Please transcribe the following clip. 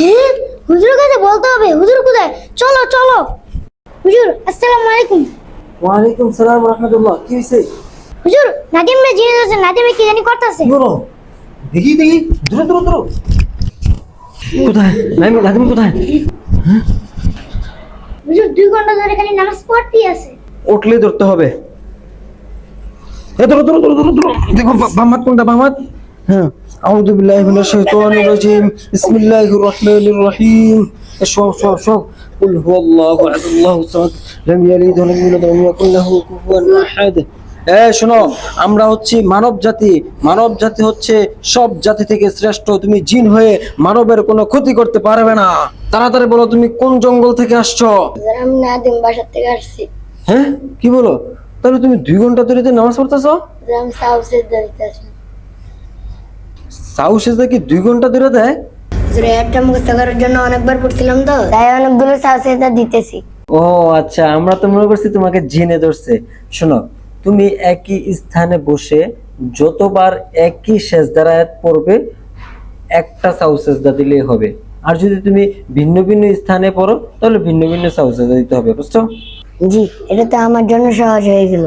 হ্যাঁ? হুজুর কাছে বলতে হবে হুজুর কোথায়? চলো চলো। হুজুর আসসালামু আলাইকুম। ওয়ালাইকুম সালাম রহমতুল্লাহ কি হয়েছে হুজুর নাদিম মে জিনিস আছে নাদিমে কি জানি করতেছে? বলো। দেখি দেখি। দূরে দূরে দূরে কোথায়? নাইম নাদিম কোথায়? হুজুর দুই ঘণ্টা ধরে খালি নামাজ পড়তেই আছে। উঠলে ধরতে হবে। এ ধরো ধরো ধরো ধরো ধরো। দেখো বা- বামাত কোনটা বামাত হ্যাঁ। আউযু বিল্লাহি মিনাশ শাইতানির রাজিম বিসমিল্লাহির রহমানির রহিম সব সব সব قل هو الله احد الله الصمد لم يلد ولم يولد ولم يكن له كفوا احد এ শোনো আমরা হচ্ছি মানব জাতি মানব জাতি হচ্ছে সব জাতি থেকে শ্রেষ্ঠ তুমি জিন হয়ে মানবের কোনো ক্ষতি করতে পারবে না তাড়াতাড়ি বলো তুমি কোন জঙ্গল থেকে আসছো আমি নাদিম বাসার থেকে আসছি হ্যাঁ কি বলো তাহলে তুমি দুই ঘন্টা ধরে যে নামাজ পড়তেছো আমি সাউসের দিতে আসি সাউ সেজদা কি দুই ঘণ্টা ধরে দেয়? হুজুর একটা মুখস্থ করার জন্য অনেকবার পড়ছিলাম তো তাই অনেকগুলো সাউসের দিতেছি। ও আচ্ছা আমরা তো মনে করছি তোমাকে জিনে ধরছে। শোনো তুমি একই স্থানে বসে যতবার একই সেজদার আয়াত পড়বে একটা সাউ সেজদা দিলেই হবে। আর যদি তুমি ভিন্ন ভিন্ন স্থানে পড়ো তাহলে ভিন্ন ভিন্ন সাউ সেজদা দিতে হবে বুঝছ? জি এটা তো আমার জন্য সহজ হয়ে গেল।